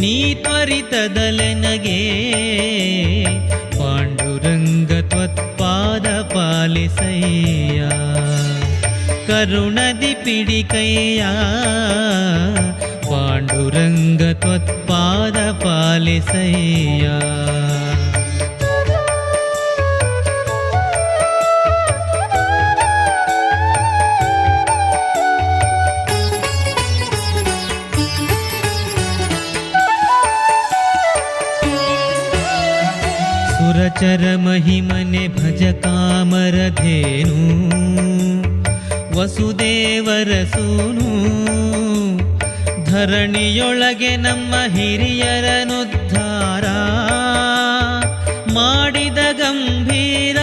ನೀ ತ್ವರಿತದಲೆನಗೆ ಪಾಂಡುರಂಗ ತ್ವತ್ಪಾದ ಪಾಲಿಸಯ್ಯ. ಕರುಣದಿ ಪಿಡಿಕಯ್ಯ ಪಾಂಡುರಂಗ ತ್ವತ್ಪಾದ ಪಾಲಿಸಯ್ಯ. ಸುರಚರ ಮಹಿಮನೆ ಭಜ ಕಾಮರಧೇನು ವಸುದೇವರ ಸೂನು ಧರಣಿಯೊಳಗೆ ನಮ್ಮ ಹಿರಿಯರನುದ್ಧಾರ ಮಾಡಿದ ಗಂಭೀರ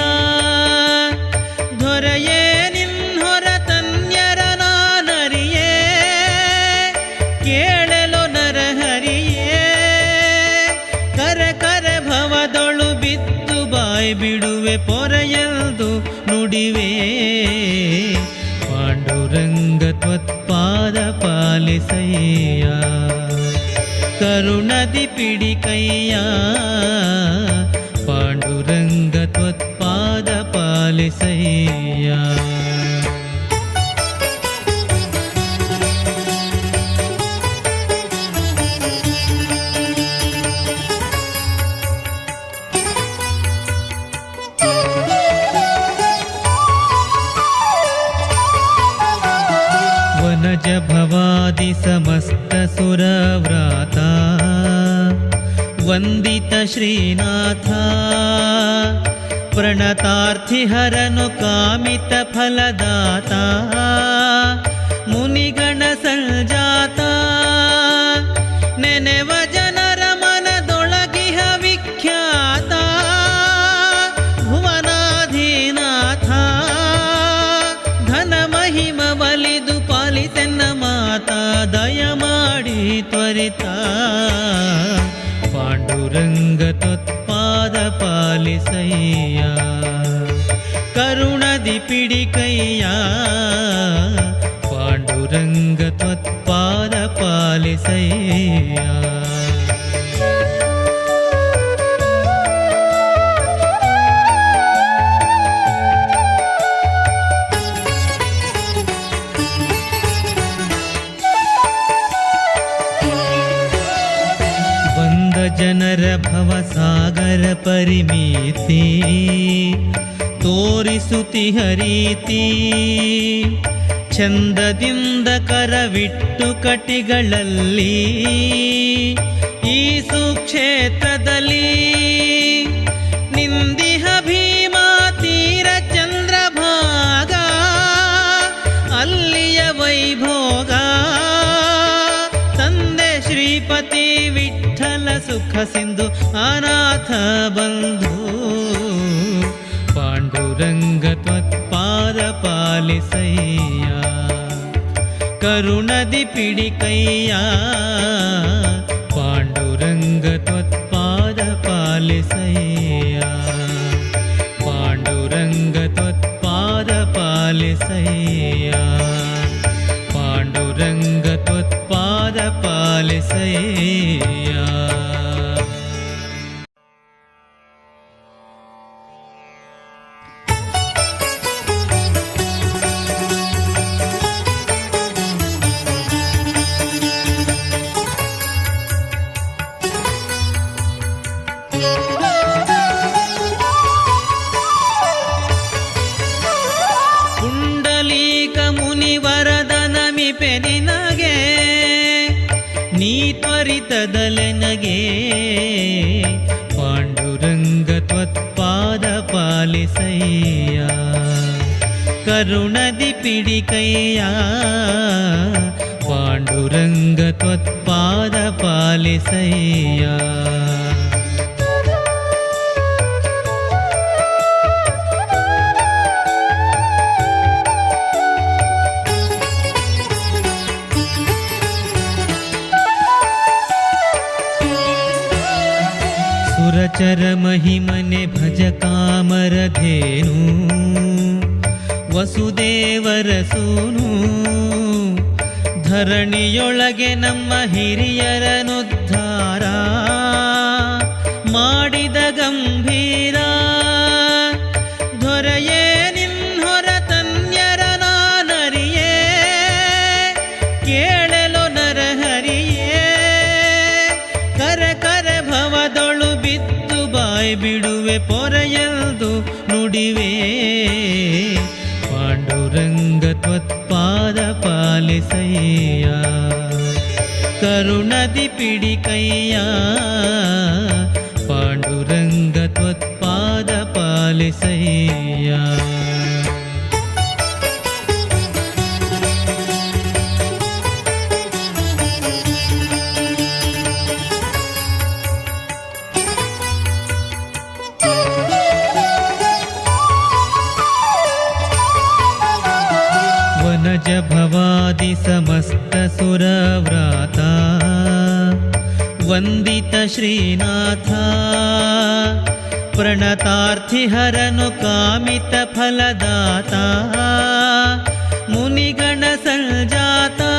ನುಡಿವೆ ಪಾಂಡುರಂಗ ತ್ವತ್ಪಾದ ಪಾಲಿಸಯ್ಯ ಕರುಣದಿ ಪಿಡಿಕಯ್ಯ ಪಾಂಡುರಂಗ ತ್ವತ್ಪಾದ ಪಾಲಿಸಯ್ಯ समस्त सुरव्राता वन्दित श्रीनाथा प्रणतार्थिहरनुकामितफलदाता భగవత్పాదపాలిసయ్యా కరుణది పిడికయ్యా పాండురంగ త్వత్పాదపాలిసయ్యా. ಜನರ ಭವಸಾಗರ ಪರಿಮಿತಿ ತೋರಿಸುತಿ ಹರೀತಿ. ಚಂದದಿಂದ ಕರವಿಟ್ಟು ಕಟಿಗಳಲ್ಲಿ ಈ ಸುಕ್ಷೇತ್ರದಲ್ಲಿ సింధు అనాథ బంధు. పాండురంగ త్వత్పాద పాలిసయ్యా. కరుణది పిడికయ్యా. పాండురంగ త్వత్పాద పాలిసయ్యా. పాండురంగ త్వత్పాద పాలిసయ్యా. పాండురంగ త్వత్పాద పాలిసయ్యా. ತ್ವರಿತದಲೆನಗೆ ಪಾಂಡುರಂಗ ತ್ವತ್ಪಾದ ಪಾಲಿಸಯ್ಯ. ಕರುಣದಿ ಪಿಡಿಕಯ್ಯ. ಪಾಂಡುರಂಗ ತ್ವತ್ಪಾದ ಪಾಲಿಸಯ್ಯ. ಸುರಚರ महिमने भज कामरधेनु ವಸುದೇವರಸೂನು ಧರಣಿಯೊಳಗೆ ನಮ್ಮ ಹಿರಿಯರನುದ್ಧಾರ भगवत्द पालसैया करुण दिपिड़िकैया पांडुरंग त्वत्द पाल सैया। भवादि समस्त वन्दित श्रीनाथा प्रणतार्थिहरनुकामितफलदाता। मुनिगणसञ्जाता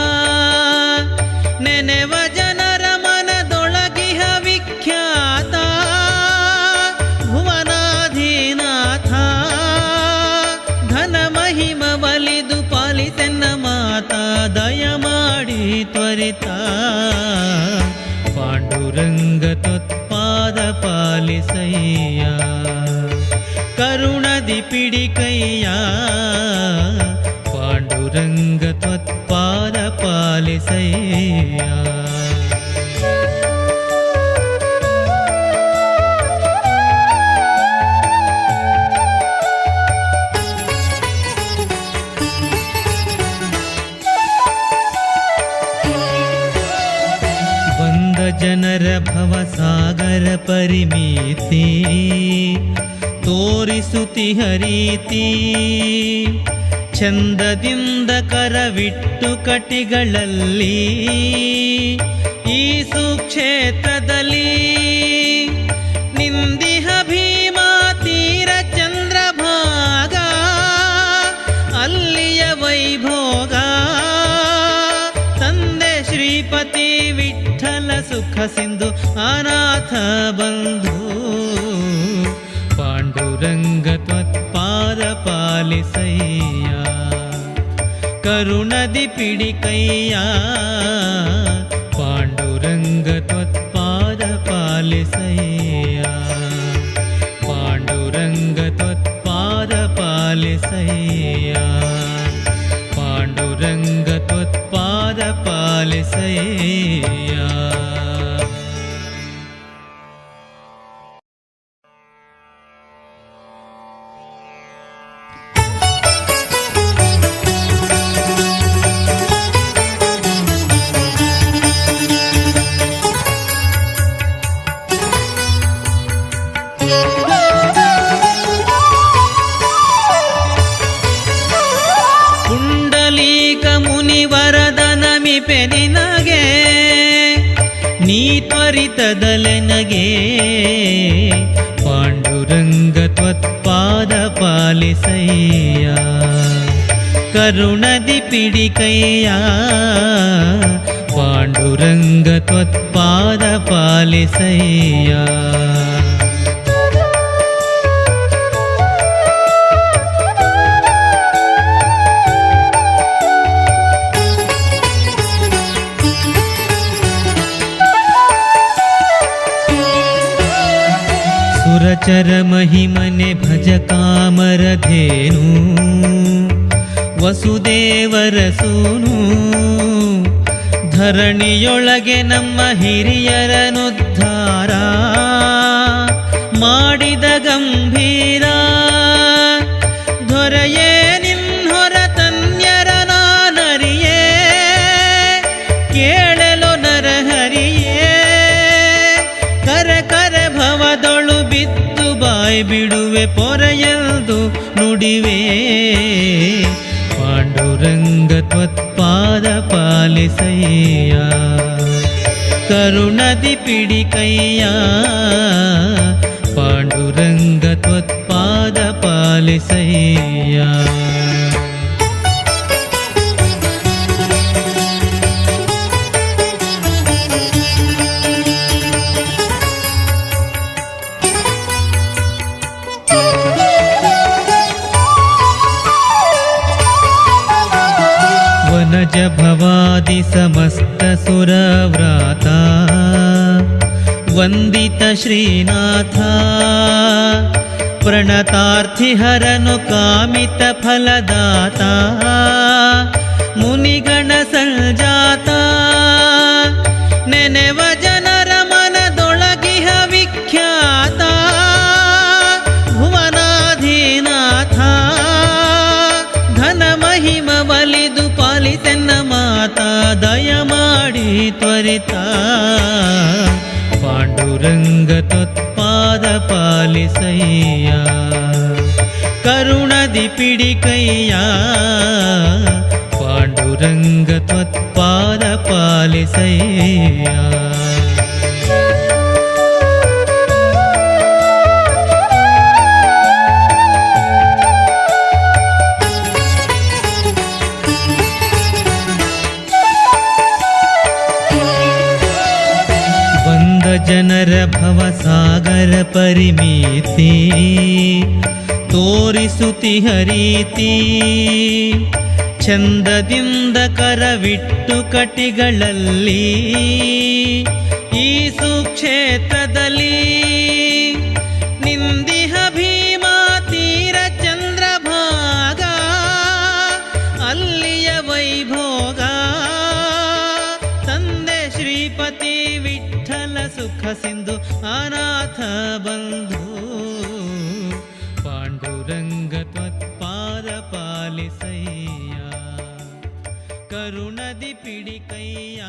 పాలిసయ్యా కరుణది పిడికయ్యా. పాండురంగ త్వత్పాద పాలిసయ్యా. ಜನರ ಭವಸಾಗರ ಪರಿಮಿತಿ. ತೋರಿಸುತಿ ಹರೀತಿ. ಚಂದದಿಂದ ಕರವಿಟ್ಟು ಕಟಿಗಳಲ್ಲಿ ಈ ಸುಕ್ಷೇತ್ರದಲ್ಲಿ సింధు అనాథ బంధు. పాండురంగ త్వత్పాద పాలిసయ్యా. కరుణది పిడికయ్యా. పాండురంగ త్వత్పాద పాలిసయ్యా. పాండురంగ త్వత్పాద పాలిసయ్యా. పాండురంగ త్వత్పాద పాలిసయ్యా. ఏసయ్యా కరుణది పిడికయ్యా. పాండురంగ త్వత్పాద పాలిసయ్యా. ಸುರಚರ ಮಹಿಮನೆ ಭಜ ಕಾಮರಧೇನು ವಸುದೇವರ ಸೂನು. ಧರಣಿಯೊಳಗೆ ನಮ್ಮ ಹಿರಿಯರನುದ್ಧಾರ. ಮಾಡಿದ ಗಂಭೀರ గురువే పాండురంగత్వత్పాదపాలిసయ్యా కరుణది పిడికయ్యా. పాండురంగత్వత్పాదపాలిసయ్యా भवादि समस्त सुरव्राता वन्दित श्रीनाथा प्रणतार्थिहरनुकामित मुनिगणसञ्जाता वज त्वरिता पाण्डुरङ्गत्वत्पादपालिसय्या करुणदिपिडिकय्या पाण्डुरङ्गत्वत्पादपालिसय्या ಜನರ ಭವಸಾಗರ ಪರಿಮಿತಿ ತೋರಿಸುತಿ ಹರೀತಿ. ಚಂದದಿಂದ ಕರವಿಟ್ಟು ಕಟಿಗಳಲ್ಲಿ ಈ ಸುಕ್ಷೇತ್ರದಲ್ಲಿ ಸುಖ ಸಿಂಧು ಅನಾಥ ಬಂಧು ಪಾಂಡುರಂಗ ತ್ವತ್ಪಾದ ಪಾಲಿಸಯ್ಯ ಕರುಣದಿ ಪಿಡಿಕಯ್ಯ